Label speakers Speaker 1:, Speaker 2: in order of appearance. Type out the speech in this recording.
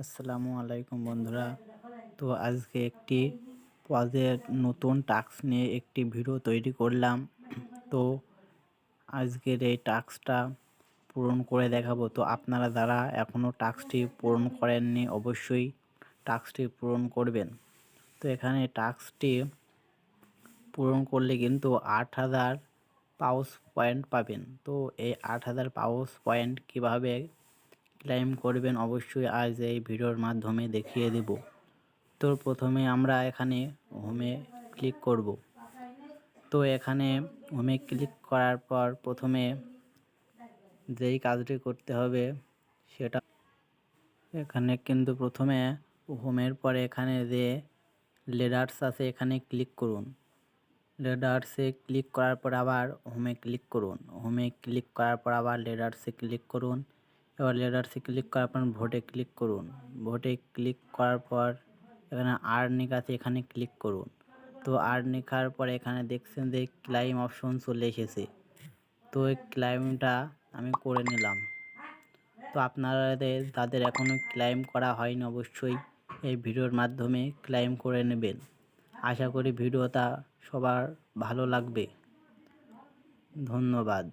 Speaker 1: আসসালামু আলাইকুম বন্ধুরা। তো আজকে একটি পদের নতুন টাস্ক নিয়ে একটি ভিডিও তৈরি করলাম। তো আজকের এই টাস্কটা পূরণ করে দেখাবো। তো আপনারা যারা এখনও টাস্কটি পূরণ করেননি, অবশ্যই টাস্কটি পূরণ করবেন। তো এখানে টাস্কটি পূরণ করলে কিন্তু আট হাজার পাউস পয়েন্ট পাবেন। তো এই আট হাজার পাউস পয়েন্ট কীভাবে ক্লাইম করবেন, অবশ্যই আজ এই ভিডিওর মাধ্যমে দেখিয়ে দেব। তো প্রথমে আমরা এখানে হোমে ক্লিক করব। তো এখানে হোমে ক্লিক করার পর প্রথমে যেই কাজটি করতে হবে সেটা এখানে কিন্তু প্রথমে হোমের পরে এখানে যে লেডার্স আছে এখানে ক্লিক করুন। লেডার্সে ক্লিক করার পর আবার হোমে ক্লিক করুন। হোমে ক্লিক করার পর আবার লেডার্সে ক্লিক করুন। এবার লেডার্সে ক্লিক করার পর ভোটে ক্লিক করুন। ভোটে ক্লিক করার পর এখানে আর্নিক আছে, এখানে ক্লিক করুন। তো আর্নিকার পর এখানে দেখছেন যে ক্লাইম অপশন চলে এসেছে। তো এই ক্লাইমটা আমি করে নিলাম। তো আপনাদের তাদের এখনও ক্লাইম করা হয়নি অবশ্যই। এই ভিডিওর মাধ্যমে ক্লাইম করে নেবেন। আশা করি ভিডিওটা সবার ভালো লাগবে। ধন্যবাদ।